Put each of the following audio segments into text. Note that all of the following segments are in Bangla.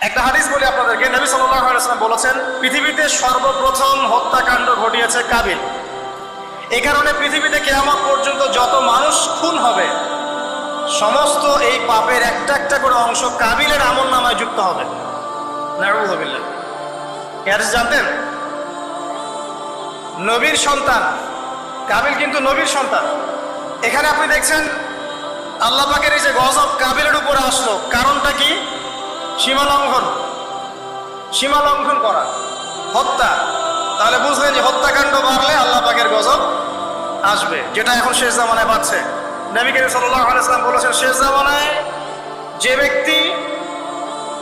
একটা হাদিস বলি আপনাদেরকে। নবী সাল্লাম বলেছেন, পৃথিবীতে সর্বপ্রথম হত্যাকাণ্ড ঘটিয়েছে কাবিল। এই কারণে পৃথিবীতে কেয়ামত পর্যন্ত যত মানুষ খুন হবে, সমস্ত এই পাপের একটা একটা করে অংশ কাবিলের আমল নামায় যুক্ত হবে। জানতেন? নবীর সন্তান। কাবিল কিন্তু নবীর সন্তান। এখানে আপনি দেখছেন, আল্লাহ পাকের এই যে গজব কাবিলের উপরে আসলো। কারণটা কি? সীমা লঙ্ঘন। সীমা লঙ্ঘন করা। হত্যা। তাহলে বুঝলেন যে হত্যাকাণ্ড বাড়লে আল্লাহ পাকের গজব আসবে। যেটা এখন শেষ জামানায় বাড়ছে। নবী করিম আলাইসলাম বলেছেন, শেষ জামানায় যে ব্যক্তি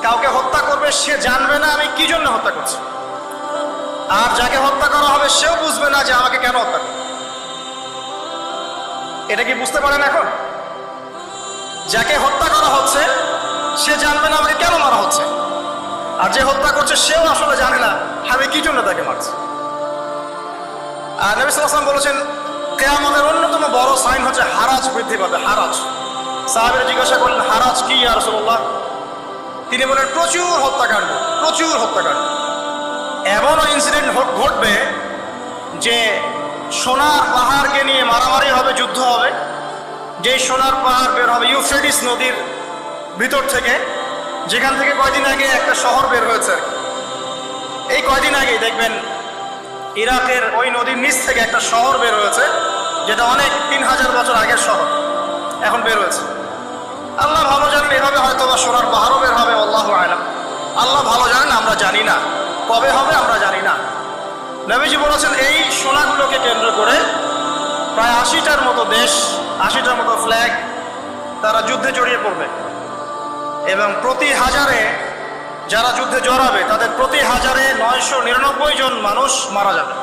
কাউকে হত্যা করবে, সে জানবে না আমি কি জন্য হত্যা করছি। আর যাকে হত্যা করা হবে, সেও বুঝবে না যে আমাকে কেন হত্যা করবে। এটা কি বুঝতে পারেন এখন? যাকে হত্যা করা হচ্ছে সে জানবে না আমাকে কেন মারা হচ্ছে। আর যে হত্যা করছে, সেও আসলে জানে না আমি কি জন্য তাকে মারছি। আর নবী সাল্লাম বলেছেন, কেয়ামতের অন্যতম বড় সাইন হচ্ছে হারাজ বৃদ্ধি পাবে, হারাজ। সাহাবের জিজ্ঞাসা করলেন, হারাজ কি আর রসুল্লাহ তিনি বলেন, প্রচুর হত্যাকাণ্ড প্রচুর হত্যাকাণ্ড। এমনও ইনসিডেন্ট ঘটবে যে সোনার পাহাড়কে নিয়ে মারামারি হবে, যুদ্ধ হবে, যে সোনার পাহাড় বের হবে ইউফ্রেডিস নদীর ভিতর থেকে, যেখান থেকে কয়দিন আগে একটা শহর বের হয়েছে এই কয়দিন আগেই দেখবেন ইরাকের ওই নদীর নিচ থেকে একটা শহর বের হয়েছে, যেটা অনেক তিন হাজার বছর আগের শহর, এখন বের হয়েছে। আল্লাহ ভালো জানেন, এভাবে হয়তো বা সোনার পাহাড়ও বের হবে, আল্লাহ আলাম। আল্লাহ ভালো জানেন, আমরা জানি না। কবে হবে, আমরা জানি না। নবীজি বলেছেন, এই সোনাগুলোকে কেন্দ্র করে প্রায় আশিটার মতো দেশ, আশিটার মতো ফ্ল্যাগ তারা যুদ্ধে জড়িয়ে পড়বে। এবং প্রতি হাজারে যারা যুদ্ধে জড়াবে, তাদের প্রতি হাজারে নয়শো নিরানব্বই জন মানুষ মারা যাবে।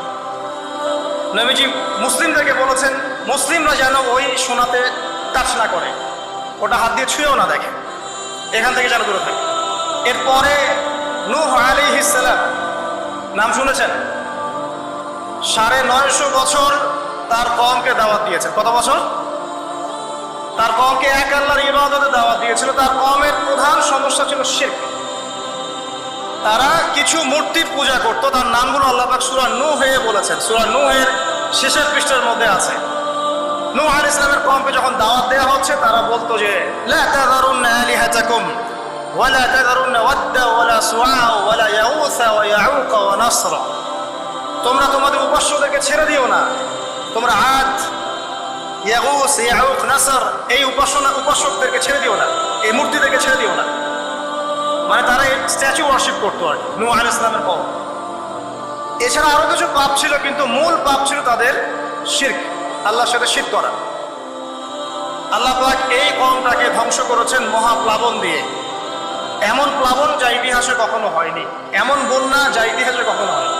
নবীজি মুসলিমদেরকে বলেছেন, মুসলিমরা যেন ওই সোনাতে টাচ না করে। ওটা হাত দিয়ে ছুঁয়েও না দেখে। এখান থেকে যেন দূরে থাকে। এরপরে নূহ আলী ইসালাম নাম শুনেছেন? সাড়ে নয়শো বছর তার কমকে দাওয়াত দিয়েছেন। কত বছর? তার কমকে এক আল্লাহর ইবাদতে দাওয়াত দিয়েছিল। তার প্রধান সমস্যা ছিল শিরক। তারা কিছু মূর্তির পূজা করতো, তার নামগুলো আল্লাহ পাক সূরা নূহ হয়ে বলেছেন। সূরা নূহের শেষের পৃষ্ঠার মধ্যে আছে। নূহ আলাইহিস সালামের কমকে যখন দাওয়াত দেওয়া হচ্ছে, তারা বলতো যে তোমরা তোমাদের উপাস্যদেরকে ছেড়ে দিও না। তোমরা আদ ইয়াগুস ইয়াউক, নাসর, এই উপাসনা, উপাসকদেরকে ছেড়ে দিও না। এই মূর্তিদেরকে ছেড়ে দিও না। মানে তারা স্ট্যাচু ওয়ার্শিপ করতো আর নু আল ইসলামের কম এছাড়া আরও কিছু পাপ ছিল, কিন্তু মূল পাপ ছিল তাদের শির্ক, আল্লাহর সাথে শির করা। আল্লাহ পাক এই কমটাকে ধ্বংস করেছেন মহাপ্লাবন দিয়ে। এমন প্লাবন যা ইতিহাসে কখনো হয়নি, এমন বন্যা যা ইতিহাসে কখনো হয়নি।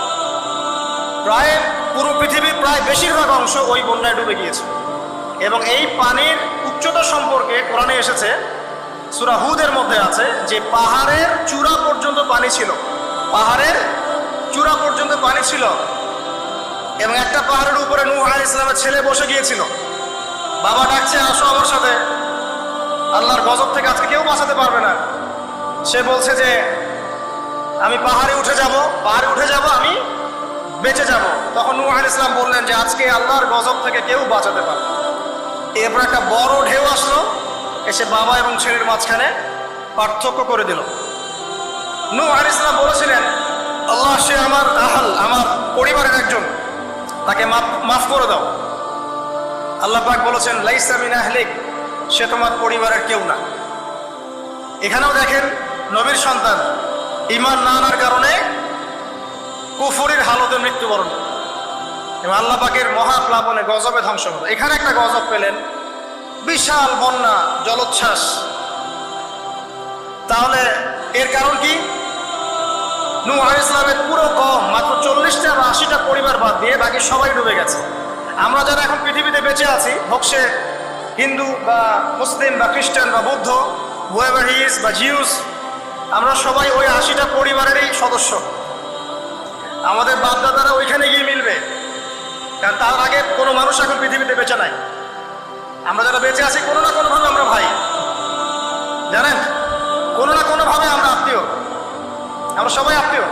প্রায় পুরো পৃথিবীর প্রায় বেশিরভাগ অংশ ওই বন্যায় ডুবে গিয়েছে। এবং এই পানির উচ্চতা সম্পর্কে কোরআনে এসেছে সুরা হুদের মধ্যে আছে যে পাহাড়ের চূড়া পর্যন্ত পানি ছিল। পাহাড়ের চূড়া পর্যন্ত পানি ছিল এবং একটা পাহাড়ের উপরে নূহ আলাইহিস ইসলামের ছেলে বসে গিয়েছিল। বাবা ডাকছে, আসো আমার সাথে। আল্লাহর গজব থেকে আজকে কেউ বাঁচাতে পারবে না। সে বলছে যে, আমি পাহাড়ে উঠে যাব, পাহাড়ে উঠে যাব, আমি বেঁচে যাব। তখন নূহ আলাইহিস ইসলাম বললেন যে, আজকে আল্লাহর গজব থেকে কেউ বাঁচাতে পারবে না। এরপর একটা বড় ঢেউ আসলো। এসে বাবা এবং ছেলের মাঝখানে পার্থক্য করে দিল। নু ইসলাম বলেছিলেন, আল্লাহ সে আমার আহাল, আমার পরিবারের একজন। তাকে মাফ করে দাও। আল্লাহ পাক বলেছেন, লাইসা মিন আহলিক, সে তোমার পরিবারের কেউ না। এখানেও দেখেন, নবীর সন্তান ইমান না আনার কারণে কুফুরির হালতে মৃত্যুবরণ। এবং আল্লাহ পাকের মহাপ্লাবনে গজবে ধ্বংস হলো। এখানে একটা গজব পেলেন বিশাল বন্যা, জলোচ্ছ্বাস। তাহলে এর কারণ কি? নু ইসলামের পুরো কম মাত্র চল্লিশটা বা আশিটা পরিবার বাদ দিয়ে বাকি সবাই ডুবে গেছে। আমরা যারা এখন পৃথিবীতে বেঁচে আছি হোক সে হিন্দু বা মুসলিম বা খ্রিস্টান বা বৌদ্ধ হুয়েভার হিজ বা জিউস আমরা সবাই ওই আশিটা পরিবারেরই সদস্য। আমাদের বাপদাদারা ওইখানে গিয়ে মিলবে। কারণ তার আগে কোনো মানুষ এখন পৃথিবীতে বেঁচে নাই। আমরা যারা বেঁচে আছি, কোনো না কোনোভাবে আমরা ভাই। জানেন? কোনো না কোনোভাবে আমরা আত্মীয়। আমরা সবাই আত্মীয়।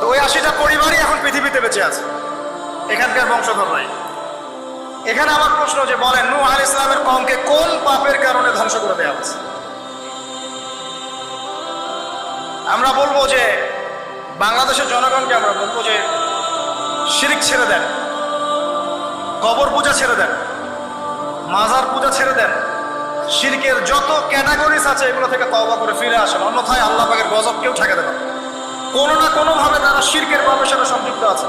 তো ওই আশিটা পরিবারই এখন পৃথিবীতে বেঁচে আছে। এখানকার বংশধররাই। এখানে আমার প্রশ্ন যে বলেন, নূহ আল ইসলামের কমকে কোন পাপের কারণে ধ্বংস করে দেওয়া হয়েছে? আমরা বলব যে, বাংলাদেশের জনগণকে আমরা বলব যে, শিরিক ছেড়ে দেন। কবর পূজা ছেড়ে দেন। মাজার পূজা ছেড়ে দেন। শিরকের যত ক্যাটাগরিজ আছে এগুলো থেকে তওবা করে ফিরে আসেন। অন্যথায় আল্লাহ পাকের গজব কেউ ঠেকাতে পারে কোনো না কোনো ভাবে তারা শিরকের পাপের সাথে সংযুক্ত আছে।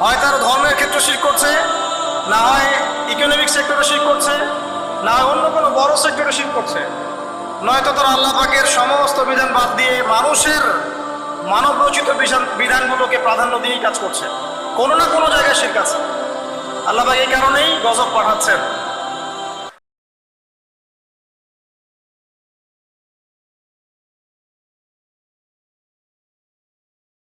হয় তারা ধর্মের ক্ষেত্রে শির করছে, না হয় ইকোনমিক সেক্টরে শির করছে, না অন্য কোনো বড় সেক্টরে শির করছে। নয়তো তারা আল্লাহ পাকের সমস্ত বিধান বাদ দিয়ে মানুষের মানব রচিত বিধান- বিধানগুলোকে প্রাধান্য দিয়েই কাজ করছে। কোনো না কোনো জায়গায় শির আছে আল্লাহ এই কারণেই গজব পাঠাচ্ছেন।